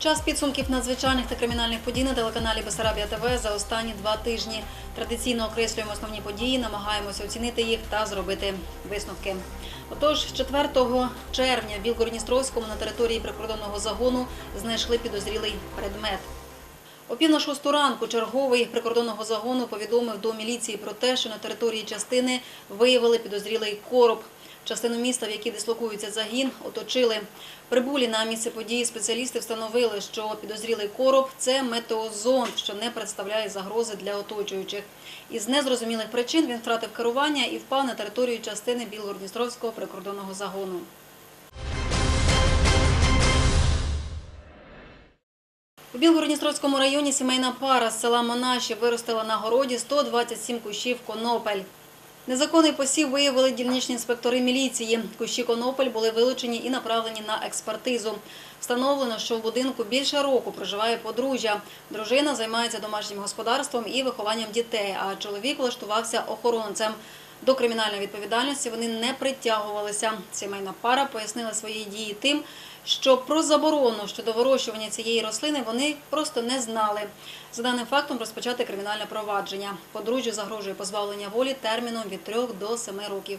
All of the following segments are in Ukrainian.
Час підсумків надзвичайних та кримінальних подій на телеканалі Бесарабія ТВ за останні два тижні. Традиційно окреслюємо основні події, намагаємося оцінити їх та зробити висновки. Отож, 4 червня в Білгородністровському на території прикордонного загону знайшли підозрілий предмет. О пів на шосту ранку черговий прикордонного загону повідомив до міліції про те, що на території частини виявили підозрілий короб. Частину міста, в якій дислокується загін, оточили. Прибулі на місце події спеціалісти встановили, що підозрілий короб – це метеозонд, що не представляє загрози для оточуючих. Із незрозумілих причин він втратив керування і впав на територію частини Білгородністровського прикордонного загону. У Білгородністровському районі сімейна пара з села Монаші виростила на городі 127 кущів конопель. Незаконний посів виявили дільничні інспектори міліції. Кущі конопель були вилучені і направлені на експертизу. Встановлено, що в будинку більше року проживає подружжя. Дружина займається домашнім господарством і вихованням дітей, а чоловік влаштувався охоронцем. До кримінальної відповідальності вони не притягувалися. Сімейна пара пояснила свої дії тим, що про заборону щодо вирощування цієї рослини вони просто не знали. За даним фактом розпочати кримінальне провадження. Подружжю загрожує позбавлення волі терміном від 3 до 7 років.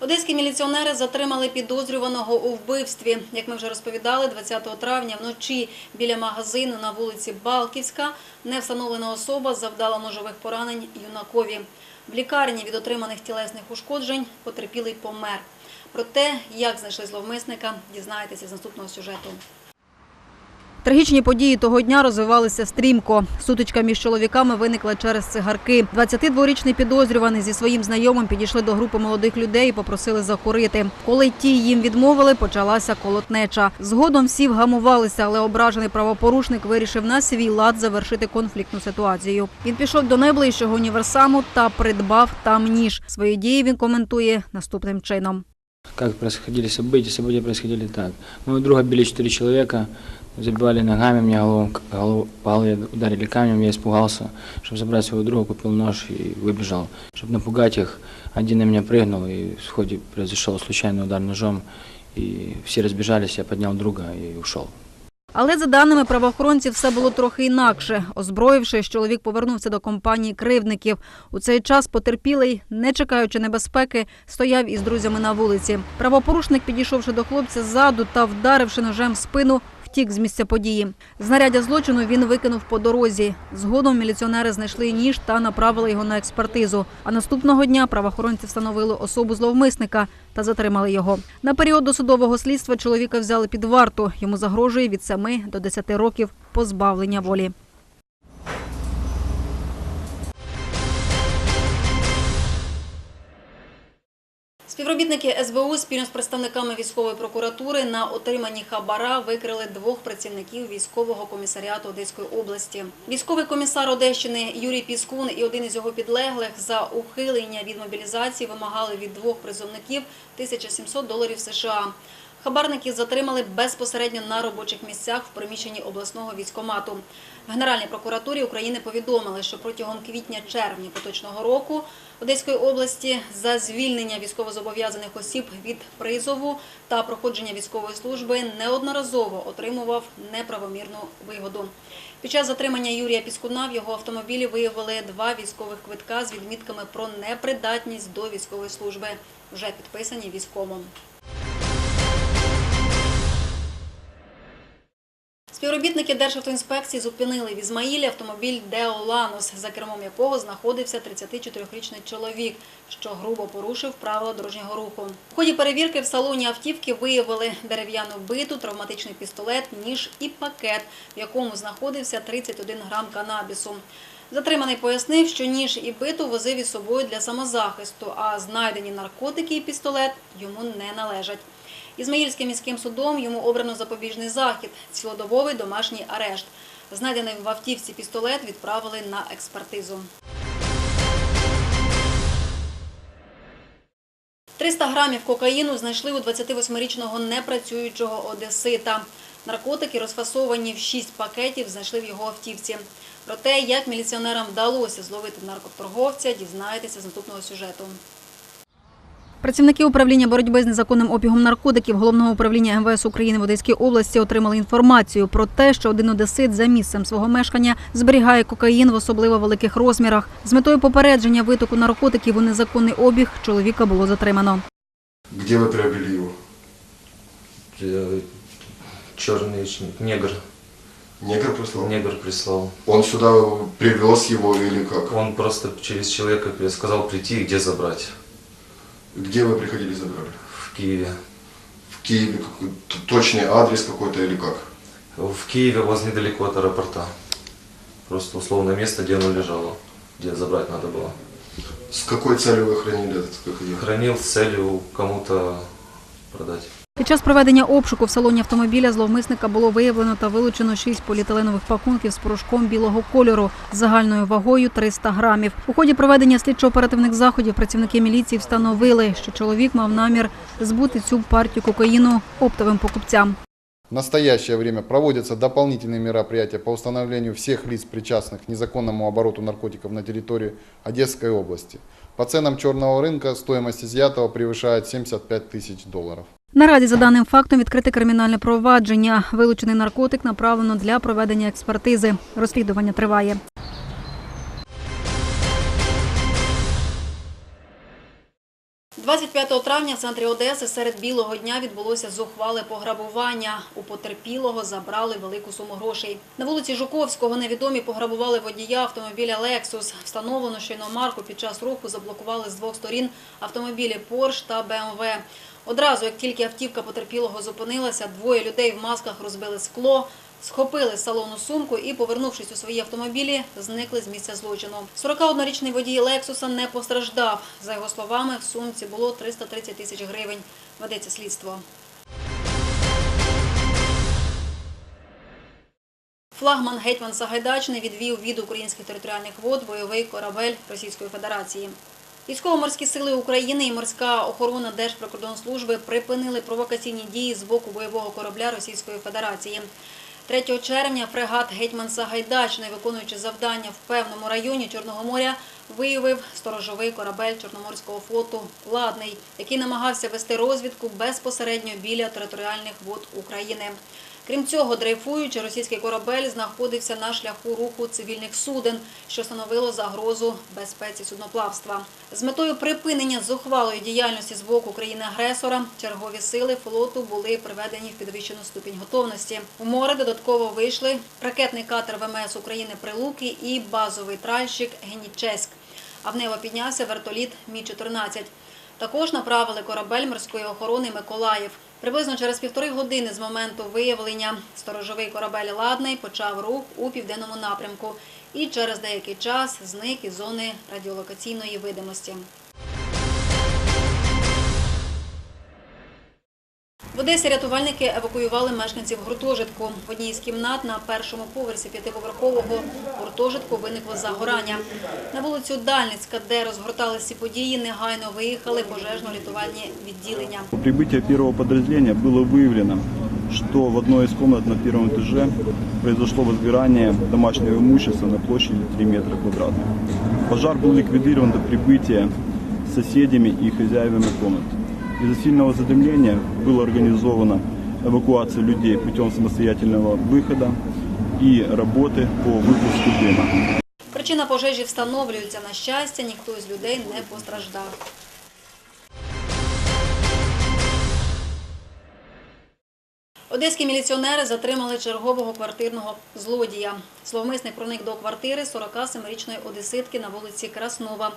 Одеські міліціонери затримали підозрюваного у вбивстві. Як ми вже розповідали, 20 травня вночі біля магазину на вулиці Балківська невстановлена особа завдала ножових поранень юнакові. В лікарні від отриманих тілесних ушкоджень потерпілий помер. Про те, як знайшли зловмисника, дізнаєтеся з наступного сюжету. Трагічні події того дня розвивалися стрімко. Сутичка між чоловіками виникла через цигарки. 22-річний підозрюваний зі своїм знайомим підійшли до групи молодих людей і попросили закурити. Коли ті їм відмовили, почалася колотнеча. Згодом всі вгамувалися, але ображений правопорушник вирішив на свій лад завершити конфліктну ситуацію. Він пішов до найближчого універсаму та придбав там ніж. Свої дії він коментує наступним чином. Как происходили события? События происходили так. Моего друга били четыре человека, забивали ногами, меня голову, голову по голове ударили камнем, я испугался. Чтобы забрать своего друга, купил нож и выбежал. Чтобы напугать их, один на меня прыгнул, и в ходе произошел случайный удар ножом. И все разбежались, я поднял друга и ушел. Але за даними правоохоронців, все було трохи інакше. Озброївшись, чоловік повернувся до компанії кривдників. У цей час потерпілий, не чекаючи небезпеки, стояв із друзями на вулиці. Правопорушник, підійшовши до хлопця ззаду та вдаривши ножем в спину, втік з місця події. Знаряддя злочину він викинув по дорозі. Згодом міліціонери знайшли ніж та направили його на експертизу. А наступного дня правоохоронці встановили особу зловмисника та затримали його. На період досудового слідства чоловіка взяли під варту. Йому загрожує від 7 до 10 років позбавлення волі. Співробітники СБУ спільно з представниками військової прокуратури на отриманні хабара викрили двох працівників військового комісаріату Одеської області. Військовий комісар Одещини Юрій Піскун і один із його підлеглих за ухилення від мобілізації вимагали від двох призовників 1700 доларів США. Хабарників затримали безпосередньо на робочих місцях в приміщенні обласного військомату. В Генеральній прокуратурі України повідомили, що протягом квітня-червня поточного року Одеської області за звільнення військовозобов'язаних осіб від призову та проходження військової служби неодноразово отримував неправомірну вигоду. Під час затримання Юрія Піскуна в його автомобілі виявили два військових квитка з відмітками про непридатність до військової служби, вже підписані військомом. Співробітники Державтоінспекції зупинили в Ізмаїлі автомобіль Део Ланос, за кермом якого знаходився 34-річний чоловік, що грубо порушив правила дорожнього руху. В ході перевірки в салоні автівки виявили дерев'яну биту, травматичний пістолет, ніж і пакет, в якому знаходився 31 грам канабісу. Затриманий пояснив, що ніж і биту возив із собою для самозахисту, а знайдені наркотики і пістолет йому не належать. Ізмаїльським міським судом йому обрано запобіжний захід – цілодобовий домашній арешт. Знайдений в автівці пістолет відправили на експертизу. 300 грамів кокаїну знайшли у 28-річного непрацюючого одесита. Наркотики, розфасовані в 6 пакетів, знайшли в його автівці. Про те, як міліціонерам вдалося зловити наркоторговця, дізнаєтеся з наступного сюжету. Працівники управління боротьби з незаконним обігом наркотиків головного управління МВС України в Одеській області отримали інформацію про те, що один одесит за місцем свого мешкання зберігає кокаїн в особливо великих розмірах. З метою попередження витоку наркотиків у незаконний обіг чоловіка було затримано. Где вы приобрели его? Черный негр. Негр прислал? Негр прислал. Он сюда привез его или как? Он просто через человека сказал прийти и где забрать. Где вы приходили забрали? В Киеве. В Киеве точный адрес какой-то или как? В Киеве возле недалеко от аэропорта. Просто условное место, где оно лежало. Где забрать надо было. С какой целью вы хранили этот кокаин? Хранил с целью кому-то продать. Під час проведення обшуку в салоні автомобіля зловмисника було виявлено та вилучено шість поліетиленових пакунків з порошком білого кольору з загальною вагою 300 грамів. У ході проведення слідчо-оперативних заходів працівники міліції встановили, що чоловік мав намір збути цю партію кокаїну оптовим покупцям. В настоящее время проводятся дополнительные мероприятия по установлению всех лиц, причастных к незаконному обороту наркотиков на территории Одесской области. По ценам черного рынка стоимость изъятого превышает 75 тысяч долларов. Наразі за даним фактом відкрите кримінальне провадження. Вилучений наркотик направлено для проведення експертизи. Розслідування триває. – 25 травня в центрі Одеси серед білого дня відбулося зухвале пограбування. У потерпілого забрали велику суму грошей. На вулиці Жуковського невідомі пограбували водія автомобіля «Лексус». Встановлено, що іномарку під час руху заблокували з двох сторін автомобілі «Порш» та «БМВ». Одразу, як тільки автівка потерпілого зупинилася, двоє людей в масках розбили скло, схопили з салону сумку і, повернувшись у свої автомобілі, зникли з місця злочину. 41-річний водій «Лексуса» не постраждав. За його словами, в сумці було 330 тисяч гривень. Ведеться слідство. Флагман гетьман Сагайдачний відвів від українських територіальних вод бойовий корабель Російської Федерації. Військово-морські сили України і морська охорона Держприкордонслужби припинили провокаційні дії з боку бойового корабля Російської Федерації. 3 червня фрегат Гетьман Сагайдачний, виконуючи завдання в певному районі Чорного моря, виявив сторожовий корабель Чорноморського флоту «Ладний», який намагався вести розвідку безпосередньо біля територіальних вод України. Крім цього, дрейфуючи, російський корабель знаходився на шляху руху цивільних суден, що становило загрозу безпеці судноплавства. З метою припинення зухвалої діяльності з боку країни-агресора чергові сили флоту були приведені в підвищену ступінь готовності. У море додатково вийшли ракетний катер ВМС України Прилуки і базовий тральщик Генічеськ. А в небо піднявся вертоліт Мі-14. Також направили корабель морської охорони Миколаїв. Приблизно через півтори години з моменту виявлення сторожовий корабель «Ладний» почав рух у південному напрямку і через деякий час зник із зони радіолокаційної видимості. В Одесі рятувальники евакуювали мешканців гуртожитку. В одній з кімнат на першому поверсі п'ятиповерхового гуртожитку виникло загорання. На вулицю Дальницька, де розгорталися ці події, негайно виїхали пожежно-рятувальні відділення. По прибытии первого подразделения было выявлено, что в одной из комнат на первом этаже произошло возгорание домашнего имущества на площади 3 метра квадратных. Пожар был ликвидирован до прибытия соседями и хозяевами комнат. Из-за сильного задымления была организована эвакуация людей путем самостоятельного выхода и работы по выпуску дыма. Причина пожежі встановлюється. На щастя, ніхто із людей не постраждав. Одеські міліціонери затримали чергового квартирного злодія. Зловмисник проник до квартири 47-річної одеситки на вулиці Краснова.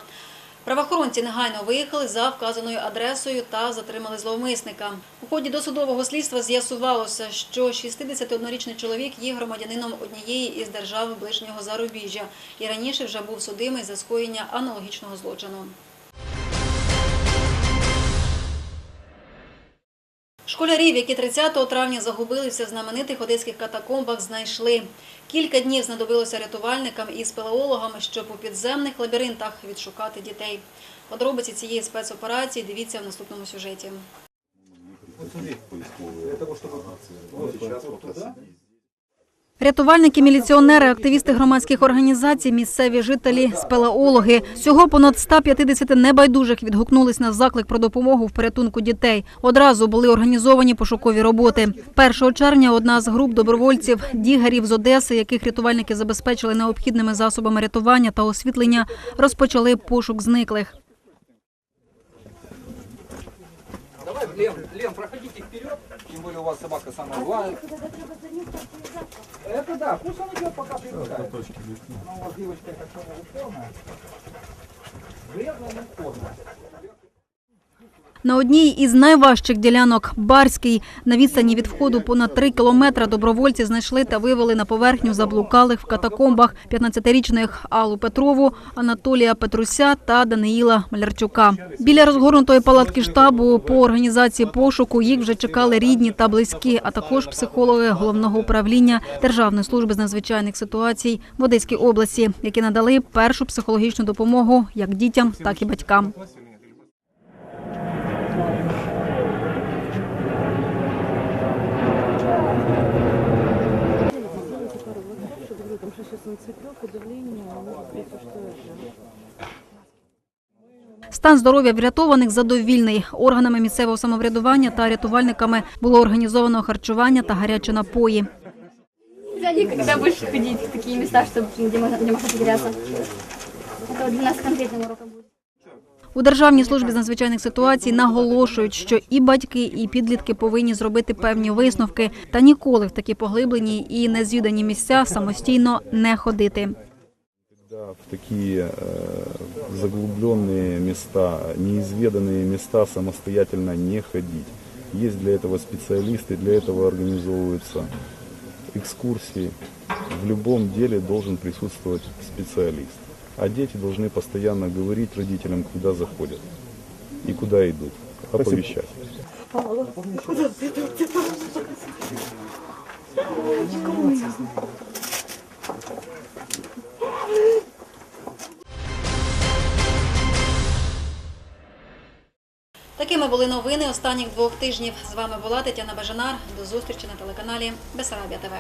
Правоохоронці негайно виїхали за вказаною адресою та затримали зловмисника. У ході досудового слідства з'ясувалося, що 61-річний чоловік є громадянином однієї із держав ближнього зарубіжжя і раніше вже був судимий за скоєння аналогічного злочину. Школярів, які 30 травня загубилися в знаменитих одеських катакомбах, знайшли. Кілька днів знадобилося рятувальникам і спелеологам, щоб у підземних лабіринтах відшукати дітей. Подробиці цієї спецоперації дивіться в наступному сюжеті. Рятувальники, міліціонери, активісти громадських організацій, місцеві жителі, спелеологи. Всього понад 150 небайдужих відгукнулись на заклик про допомогу в порятунку дітей. Одразу були організовані пошукові роботи. 1 червня одна з груп добровольців, дігерів з Одеси, яких рятувальники забезпечили необхідними засобами рятування та освітлення, розпочали пошук зниклих. Давай, Лем, Лем, проходите вперед. Тем более у вас собака самая злая. Да, пусть он идет пока привыкает. Ну вас девочка как самая упорная. Вредная, но упорная. На одній із найважчих ділянок Барський на відстані від входу понад 3 кілометра добровольці знайшли та вивели на поверхню заблукалих в катакомбах 15-річних Аллу Петрову, Анатолія Петруся та Даниїла Малярчука. Біля розгорнутої палатки штабу по організації пошуку їх вже чекали рідні та близькі, а також психологи головного управління Державної служби з надзвичайних ситуацій в Одеській області, які надали першу психологічну допомогу як дітям, так і батькам. Стан здоров'я врятованих задовільний. Органами місцевого самоврядування та рятувальниками було організовано харчування та гарячі напої. Я никогда больше ходить в такие места, чтобы, где, можно, где можно потеряться. Это вот для нас конкретным уроком будет. У Державній службі з надзвичайних ситуацій наголошують, що і батьки, і підлітки повинні зробити певні висновки та ніколи в такі поглиблені і незвідані місця самостійно не ходити. Когда в такие э, заглубленные места, неизведанные места самостоятельно не ходить. Есть для этого специалисты, для этого организовываются экскурсии. В любом деле должен присутствовать специалист. А дети должны постоянно говорить родителям, куда заходят и куда идут, оповещать. Такими були новини останніх двох тижнів. З вами була Тетяна Бажанар. До зустрічі на телеканалі Бесарабія ТВ.